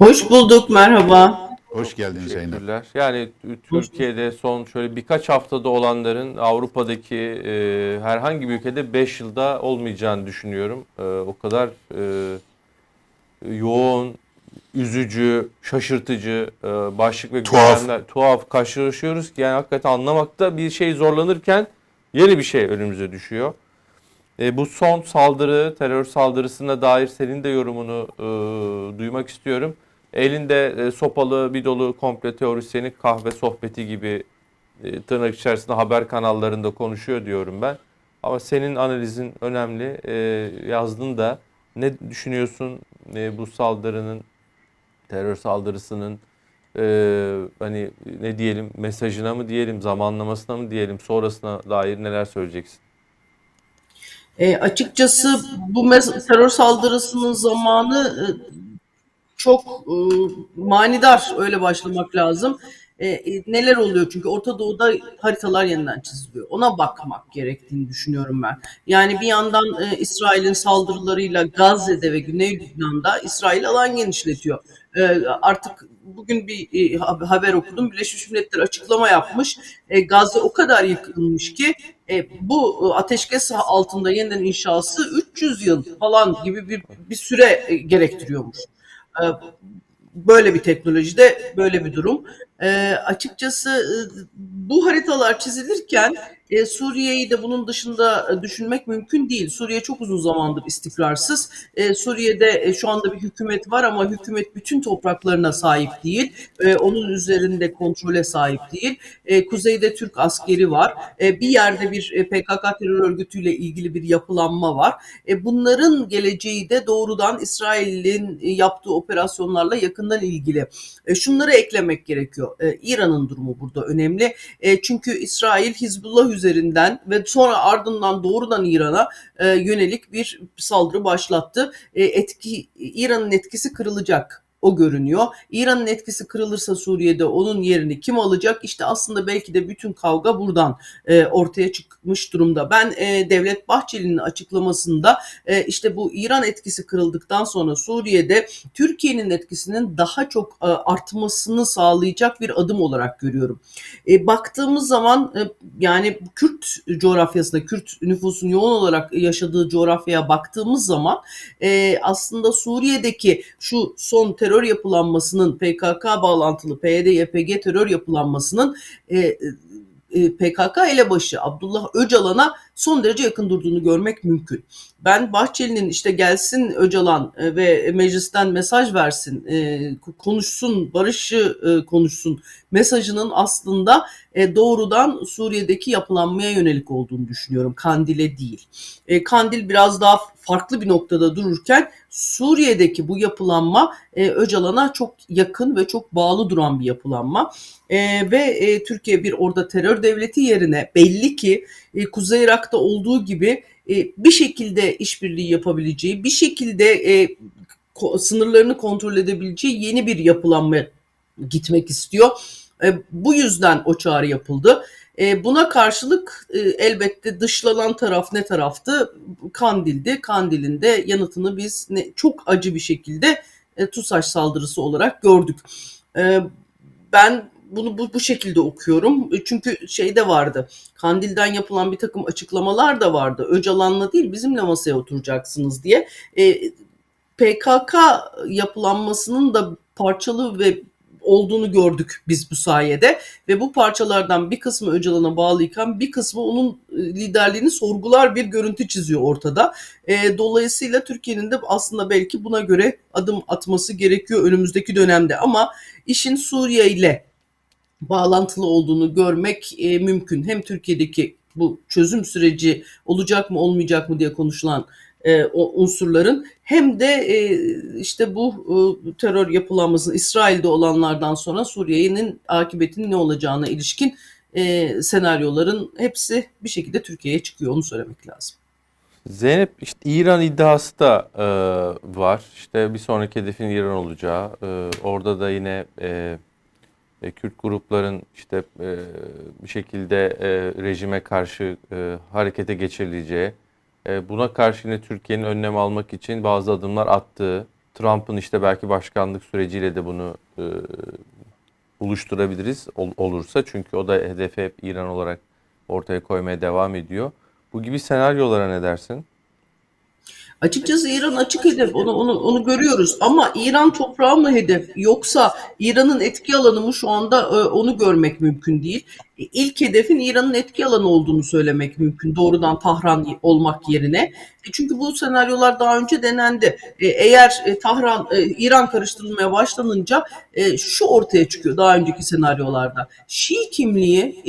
Hoş bulduk, merhaba. Hoş geldin Zeynep. Teşekkürler. Yani Türkiye'de son şöyle birkaç haftada olanların Avrupa'daki e, herhangi bir ülkede 5 yılda olmayacağını düşünüyorum. E, o kadar e, yoğun, üzücü, şaşırtıcı e, başlık ve Tuhaf. gündemler tuhaf karşılaşıyoruz ki yani hakikaten anlamakta bir şey zorlanırken yeni bir şey önümüze düşüyor. E, bu son saldırı, terör saldırısına dair senin de yorumunu e, duymak istiyorum. Elinde e, sopalı bir dolu komple teorisyeni kahve sohbeti gibi e, tırnak içerisinde haber kanallarında konuşuyor diyorum ben. Ama senin analizin önemli. E, yazdın da ne düşünüyorsun bu saldırının, terör saldırısının hani ne diyelim mesajına mı diyelim, zamanlamasına mı diyelim, sonrasına dair neler söyleyeceksin? E, açıkçası bu terör saldırısının zamanı çok e, manidar, öyle başlamak lazım. E, e, neler oluyor? Çünkü Orta Doğu'da haritalar yeniden çiziliyor. Ona bakmak gerektiğini düşünüyorum ben. Yani bir yandan e, İsrail'in saldırılarıyla Gazze'de ve Güney Lübnan'da İsrail alan genişletiyor. E, artık bugün bir e, ha- haber okudum. Birleşmiş Milletler açıklama yapmış. E, Gazze o kadar yıkılmış ki e, bu ateşkes altında yeniden inşası 300 yıl falan gibi bir, bir süre e, gerektiriyormuş. E, böyle bir teknolojide böyle bir durum. E, açıkçası e, bu haritalar çizilirken e, Suriye'yi de bunun dışında e, düşünmek mümkün değil. Suriye çok uzun zamandır istikrarsız. E, Suriye'de e, şu anda bir hükümet var ama hükümet bütün topraklarına sahip değil. E, onun üzerinde kontrole sahip değil. E, kuzeyde Türk askeri var. E, bir yerde bir e, PKK terör örgütüyle ilgili bir yapılanma var. E, bunların geleceği de doğrudan İsrail'in yaptığı operasyonlarla yakından ilgili. E, şunları eklemek gerekiyor. E, İran'ın durumu burada önemli. E, çünkü İsrail Hizbullah üzerinden ve sonra ardından doğrudan İran'a e, yönelik bir saldırı başlattı. E, etki İran'ın etkisi kırılacak o görünüyor. İran'ın etkisi kırılırsa Suriye'de onun yerini kim alacak? İşte aslında belki de bütün kavga buradan e, ortaya çıkmış durumda. Ben e, Devlet Bahçeli'nin açıklamasında e, işte bu İran etkisi kırıldıktan sonra Suriye'de Türkiye'nin etkisinin daha çok e, artmasını sağlayacak bir adım olarak görüyorum. E, baktığımız zaman e, yani Kürt coğrafyasında Kürt nüfusun yoğun olarak yaşadığı coğrafyaya baktığımız zaman e, aslında Suriye'deki şu son terör yapılanmasının PKK bağlantılı PYD-YPG terör yapılanmasının e, e, PKK elebaşı Abdullah Öcalan'a son derece yakın durduğunu görmek mümkün. Ben Bahçeli'nin işte gelsin Öcalan e, ve meclisten mesaj versin, e, konuşsun, barışı e, konuşsun mesajının aslında doğrudan Suriye'deki yapılanmaya yönelik olduğunu düşünüyorum. Kandil'e değil. Kandil biraz daha farklı bir noktada dururken Suriye'deki bu yapılanma Öcalan'a çok yakın ve çok bağlı duran bir yapılanma. Ve Türkiye bir orada terör devleti yerine belli ki Kuzey Irak'ta olduğu gibi bir şekilde işbirliği yapabileceği, bir şekilde e, sınırlarını kontrol edebileceği yeni bir yapılanma gitmek istiyor. E, bu yüzden o çağrı yapıldı. E, buna karşılık e, elbette dışlanan taraf ne taraftı? Kandil'di. Kandil'in de yanıtını biz çok acı bir şekilde e, TUSAŞ saldırısı olarak gördük. E, ben bunu bu, bu şekilde okuyorum. E, Çünkü şey de vardı. Kandil'den yapılan bir takım açıklamalar da vardı. Öcalan'la değil bizimle masaya oturacaksınız diye. E, PKK yapılanmasının da parçalı ve olduğunu gördük biz bu sayede ve bu parçalardan bir kısmı Öcalan'a bağlıyken bir kısmı onun e, liderliğini sorgular bir görüntü çiziyor ortada. E, dolayısıyla Türkiye'nin de aslında belki buna göre adım atması gerekiyor önümüzdeki dönemde ama işin Suriye ile bağlantılı olduğunu görmek e, mümkün. Hem Türkiye'deki bu çözüm süreci olacak mı olmayacak mı diye konuşulan e, o unsurların hem de e, işte bu e, terör yapılanmasının İsrail'de olanlardan sonra Suriye'nin akıbetinin ne olacağına ilişkin e, senaryoların hepsi bir şekilde Türkiye'ye çıkıyor onu söylemek lazım. Zeynep işte İran iddiası da e, var. İşte bir sonraki hedefin İran olacağı. E, orada da yine e, e, Kürt grupların işte e, bir şekilde e, rejime karşı e, harekete geçirileceği. E, buna karşı yine Türkiye'nin önlem almak için bazı adımlar attığı Trump'ın işte belki başkanlık süreciyle de bunu e, buluşturabiliriz ol- olursa. Çünkü o da hedefi hep İran olarak ortaya koymaya devam ediyor. Bu gibi senaryolara ne dersin? Açıkçası İran açık hedef. Onu, onu, onu görüyoruz. Ama İran toprağı mı hedef? Yoksa İran'ın etki alanı mı şu anda e, onu görmek mümkün değil. E, İlk hedefin İran'ın etki alanı olduğunu söylemek mümkün. Doğrudan Tahran olmak yerine. E, Çünkü bu senaryolar daha önce denendi. Eğer Tahran, İran karıştırılmaya başlanınca şu ortaya çıkıyor daha önceki senaryolarda. Şii kimliği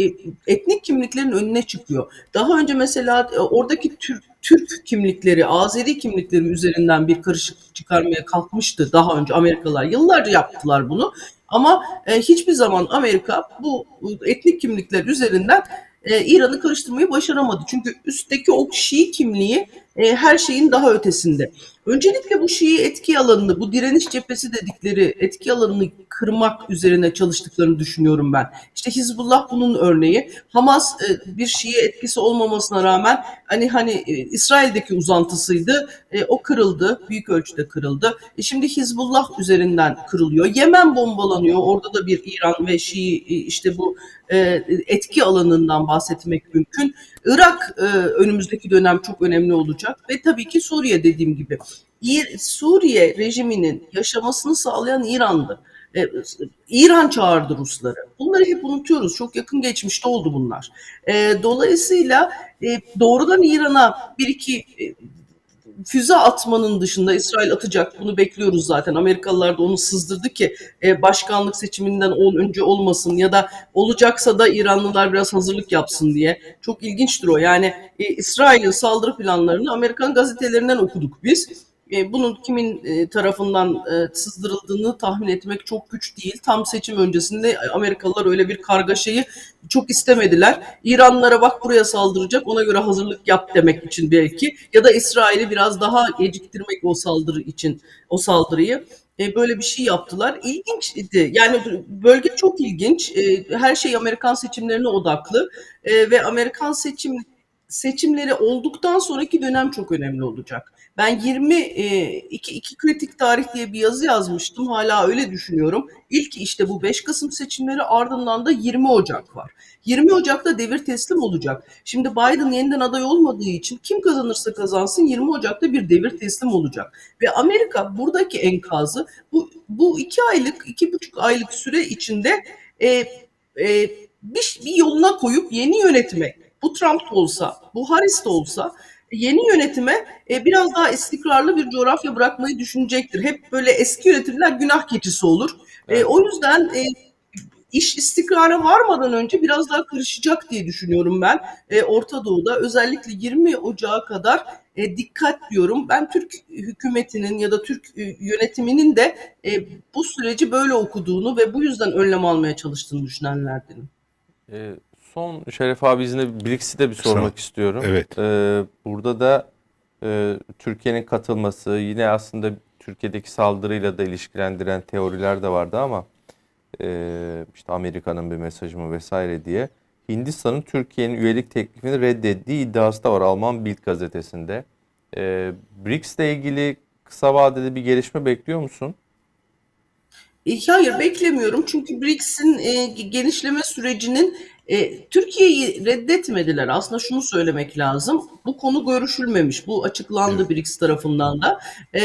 etnik kimliklerin önüne çıkıyor. Daha önce mesela oradaki Türk Türk kimlikleri, Azeri kimlikleri üzerinden bir karışık çıkarmaya kalkmıştı daha önce Amerikalılar. Yıllarca yaptılar bunu. Ama e, hiçbir zaman Amerika bu etnik kimlikler üzerinden e, İran'ı karıştırmayı başaramadı. Çünkü üstteki o Şii kimliği e, her şeyin daha ötesinde. Öncelikle bu Şii etki alanını, bu direniş cephesi dedikleri etki alanını kırmak üzerine çalıştıklarını düşünüyorum ben. İşte Hizbullah bunun örneği. Hamas e, bir Şii etkisi olmamasına rağmen hani hani e, İsrail'deki uzantısıydı. E, o kırıldı, büyük ölçüde kırıldı. E, şimdi Hizbullah üzerinden kırılıyor. Yemen bombalanıyor. Orada da bir İran ve Şii e, işte bu e, etki alanından bahsetmek mümkün. Irak e, önümüzdeki dönem çok önemli olacak ve tabii ki Suriye dediğim gibi. Suriye rejiminin yaşamasını sağlayan İran'dı. E, İran çağırdı Rusları. Bunları hep unutuyoruz. Çok yakın geçmişte oldu bunlar. E, dolayısıyla e, doğrudan İran'a bir iki e, füze atmanın dışında İsrail atacak. Bunu bekliyoruz zaten. Amerikalılar da onu sızdırdı ki e, başkanlık seçiminden ol, önce olmasın ya da olacaksa da İranlılar biraz hazırlık yapsın diye. Çok ilginçtir o. Yani e, İsrail'in saldırı planlarını Amerikan gazetelerinden okuduk biz. E, bunun kimin e, tarafından e, sızdırıldığını tahmin etmek çok güç değil. Tam seçim öncesinde Amerikalılar öyle bir kargaşayı çok istemediler. İranlılara bak buraya saldıracak ona göre hazırlık yap demek için belki. Ya da İsrail'i biraz daha geciktirmek o saldırı için o saldırıyı. Böyle bir şey yaptılar. İlginçti. Yani bölge çok ilginç. Her şey Amerikan seçimlerine odaklı. Ve Amerikan seçim seçimleri olduktan sonraki dönem çok önemli olacak. Ben 20 e, iki, iki kritik tarih diye bir yazı yazmıştım. Hala öyle düşünüyorum. İlk işte bu 5 Kasım seçimleri ardından da 20 Ocak var. 20 Ocak'ta devir teslim olacak. Şimdi Biden yeniden aday olmadığı için kim kazanırsa kazansın 20 Ocak'ta bir devir teslim olacak. Ve Amerika buradaki enkazı bu, bu iki aylık, iki buçuk aylık süre içinde e, e, bir, bir yoluna koyup yeni yönetmek. Bu Trump da olsa, bu Harris de olsa yeni yönetime e, biraz daha istikrarlı bir coğrafya bırakmayı düşünecektir. Hep böyle eski yönetimler günah keçisi olur. E, Evet. o yüzden e, iş istikrara varmadan önce biraz daha karışacak diye düşünüyorum ben. E, Orta Doğu'da özellikle 20 Ocağı kadar e, dikkat diyorum. Ben Türk hükümetinin ya da Türk e, yönetiminin de e, bu süreci böyle okuduğunu ve bu yüzden önlem almaya çalıştığını düşünenlerdenim. E, son Şeref abi izniyle BRICS'i de bir sormak istiyorum. Evet. E, burada da e, Türkiye'nin katılması yine aslında Türkiye'deki saldırıyla da ilişkilendiren teoriler de vardı ama e, işte Amerika'nın bir mesajı mı vesaire diye Hindistan'ın Türkiye'nin üyelik teklifini reddettiği iddiası da var Alman Bild gazetesinde. E, BRICS ile ilgili kısa vadede bir gelişme bekliyor musun? Hayır beklemiyorum çünkü BRICS'in e, genişleme sürecinin e, Türkiye'yi reddetmediler. Aslında şunu söylemek lazım. Bu konu görüşülmemiş. Bu açıklandı BRICS tarafından da. E,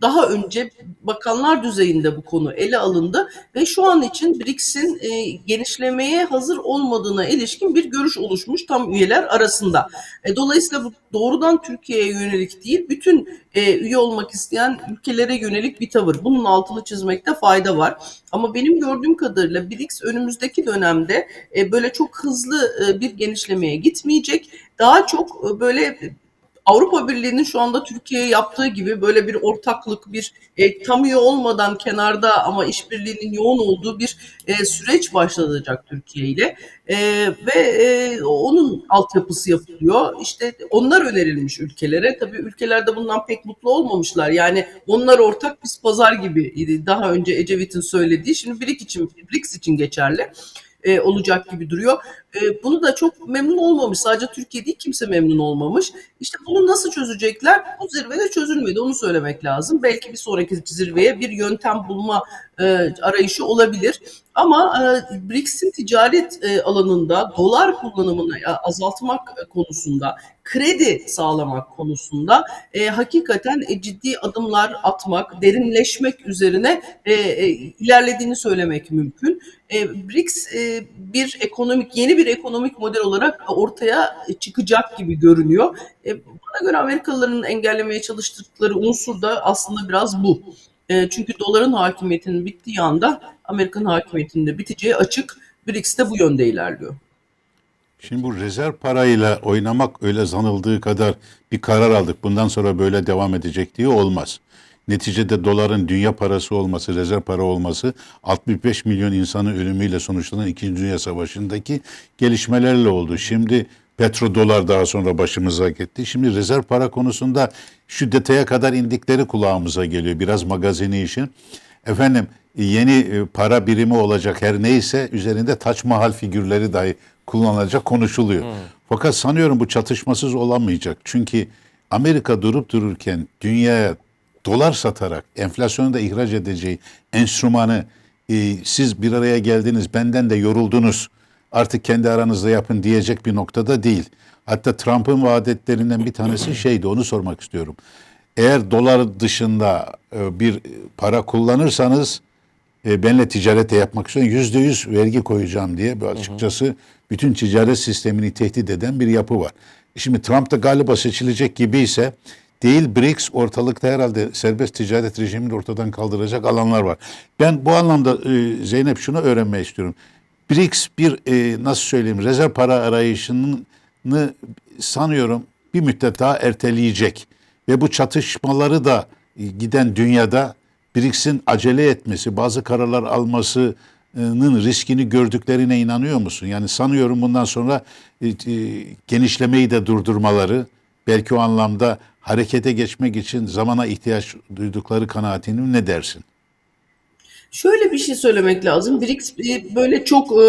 daha önce bakanlar düzeyinde bu konu ele alındı ve şu an için BRICS'in e, genişlemeye hazır olmadığına ilişkin bir görüş oluşmuş tam üyeler arasında. E, dolayısıyla bu doğrudan Türkiye'ye yönelik değil, bütün e, üye olmak isteyen ülkelere yönelik bir tavır. Bunun altını çizmekte fayda var. Ama benim gördüğüm kadarıyla BRICS önümüzdeki dönemde e, böyle çok hızlı e, bir genişlemeye gitmeyecek. Daha çok e, böyle Avrupa Birliği'nin şu anda Türkiye'ye yaptığı gibi böyle bir ortaklık, bir e, tam üye olmadan kenarda ama işbirliğinin yoğun olduğu bir e, süreç başlatacak Türkiye ile E, ve e, onun altyapısı yapılıyor. İşte onlar önerilmiş ülkelere. Tabii ülkeler de bundan pek mutlu olmamışlar. Yani onlar ortak biz pazar gibi daha önce Ecevit'in söylediği. Şimdi BRICS için, BRICS için geçerli. E, olacak gibi duruyor. E, bunu da çok memnun olmamış. Sadece Türkiye değil kimse memnun olmamış. İşte bunu nasıl çözecekler? Bu zirvede çözülmedi. Onu söylemek lazım. Belki bir sonraki zirveye bir yöntem bulma e, arayışı olabilir. Ama e, BRICS'in ticaret e, alanında dolar kullanımını e, azaltmak konusunda, kredi sağlamak konusunda e, hakikaten e, ciddi adımlar atmak, derinleşmek üzerine e, e, ilerlediğini söylemek mümkün. E, BRICS e, bir ekonomik, yeni bir ekonomik model olarak ortaya çıkacak gibi görünüyor. E, bana göre Amerikalıların engellemeye çalıştıkları unsur da aslında biraz bu. E, çünkü doların hakimiyetinin bittiği anda Amerikan hakimiyetinin de biteceği açık. BRICS de bu yönde ilerliyor. Şimdi bu rezerv parayla oynamak öyle zanıldığı kadar bir karar aldık. Bundan sonra böyle devam edecek diye olmaz. Neticede doların dünya parası olması, rezerv para olması 65 milyon insanın ölümüyle sonuçlanan 2. Dünya Savaşı'ndaki gelişmelerle oldu. Şimdi petrodolar daha sonra başımıza gitti. Şimdi rezerv para konusunda şu detaya kadar indikleri kulağımıza geliyor. Biraz magazini işin. Efendim yeni e, para birimi olacak her neyse üzerinde Taç Mahal figürleri dahi kullanılacak konuşuluyor. Fakat sanıyorum bu çatışmasız olamayacak. Çünkü Amerika durup dururken dünyaya dolar satarak enflasyonu da ihraç edeceği enstrümanı e, siz bir araya geldiniz benden de yoruldunuz artık kendi aranızda yapın diyecek bir noktada değil. Hatta Trump'ın vaadetlerinden bir tanesi şeydi onu sormak istiyorum. Eğer dolar dışında e, bir para kullanırsanız e, benle ticarete yapmak istiyorum yüzde yüz vergi koyacağım diye açıkçası bütün ticaret sistemini tehdit eden bir yapı var. Şimdi Trump da galiba seçilecek gibi ise değil BRICS ortalıkta herhalde serbest ticaret rejimini ortadan kaldıracak alanlar var. Ben bu anlamda e, Zeynep şunu öğrenmek istiyorum. BRICS bir e, nasıl söyleyeyim rezerv para arayışını sanıyorum bir müddet daha erteleyecek. Ve bu çatışmaları da e, giden dünyada BRICS'in acele etmesi, bazı kararlar almasının riskini gördüklerine inanıyor musun? Yani sanıyorum bundan sonra e, e, genişlemeyi de durdurmaları, belki o anlamda harekete geçmek için zamana ihtiyaç duydukları kanaatini ne dersin? Şöyle bir şey söylemek lazım. BRICS e, böyle çok e,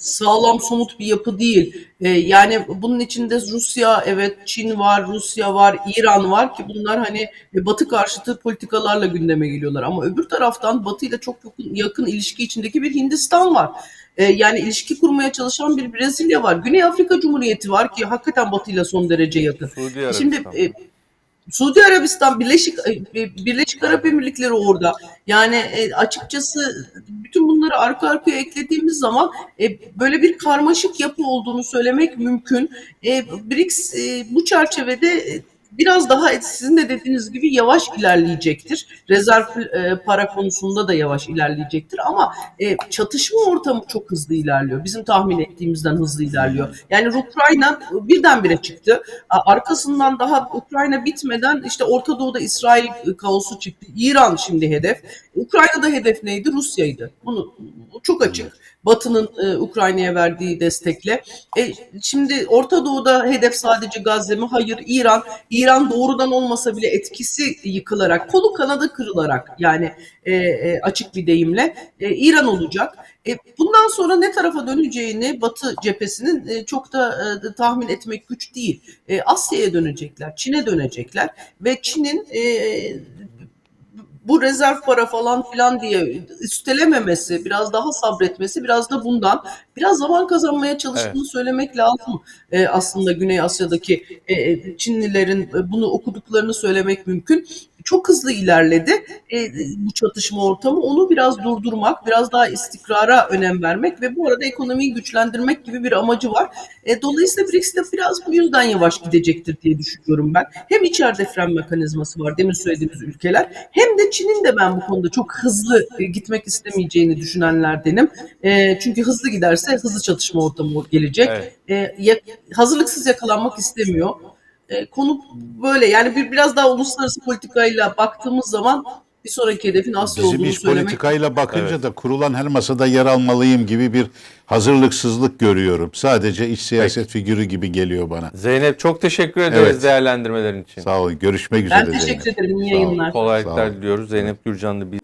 sağlam somut bir yapı değil. E, Yani bunun içinde Rusya, evet Çin var, Rusya var, İran var ki bunlar hani Batı karşıtı politikalarla gündeme geliyorlar. Ama öbür taraftan Batı ile çok yakın, yakın ilişki içindeki bir Hindistan var. Yani ilişki kurmaya çalışan bir Brezilya var. Güney Afrika Cumhuriyeti var ki hakikaten Batı ile son derece yakın. Şimdi Suudi Arabistan, Birleşik e, Birleşik Arap Emirlikleri orada. Yani e, açıkçası bütün bunları arka arkaya eklediğimiz zaman e, böyle bir karmaşık yapı olduğunu söylemek mümkün. E, BRICS bu çerçevede biraz daha sizin de dediğiniz gibi yavaş ilerleyecektir. Rezerv e, para konusunda da yavaş ilerleyecektir ama e, çatışma ortamı çok hızlı ilerliyor. Bizim tahmin ettiğimizden hızlı ilerliyor. Yani Ukrayna birdenbire çıktı. Arkasından daha Ukrayna bitmeden işte Orta Doğu'da İsrail e, kaosu çıktı. İran şimdi hedef. Ukrayna'da hedef neydi? Rusya'ydı. Bunu bu çok açık. Batı'nın e, Ukrayna'ya verdiği destekle. E, şimdi Orta Doğu'da hedef sadece Gazze mi? Hayır. İran. İran doğrudan olmasa bile etkisi yıkılarak, kolu kanadı kırılarak yani e, e, açık bir deyimle e, İran olacak. E, bundan sonra ne tarafa döneceğini Batı cephesinin e, çok da e, tahmin etmek güç değil. E, Asya'ya dönecekler, Çin'e dönecekler ve Çin'in e, bu rezerv para falan filan diye üstelememesi, biraz daha sabretmesi, biraz da bundan biraz zaman kazanmaya çalıştığını Evet. söylemek lazım. E, aslında Güney Asya'daki e, Çinlilerin e, bunu okuduklarını söylemek mümkün. Çok hızlı ilerledi e, bu çatışma ortamı. Onu biraz durdurmak, biraz daha istikrara önem vermek ve bu arada ekonomiyi güçlendirmek gibi bir amacı var. E, dolayısıyla BRICS de biraz bu yüzden yavaş gidecektir diye düşünüyorum ben. Hem içeride fren mekanizması var demin söylediğimiz ülkeler hem de Çin'in de ben bu konuda çok hızlı e, gitmek istemeyeceğini düşünenlerdenim. E, çünkü hızlı giderse hızlı çatışma ortamı gelecek. Evet. E, ya- hazırlıksız yakalanmak istemiyor. E, konu böyle yani bir biraz daha uluslararası politikayla baktığımız zaman bir sonraki hedefin Asya Bizim olduğunu iş söylemek politikayla bakınca Evet. da kurulan her masada yer almalıyım gibi bir hazırlıksızlık görüyorum. Sadece iç siyaset figürü gibi geliyor bana. Zeynep çok teşekkür ederiz Evet. değerlendirmelerin için. Sağ ol. Görüşmek üzere. Ben Zeynep. teşekkür ederim. İyi yayınlar. Kolaylıklar diliyoruz. Zeynep Gürcan'dı biz.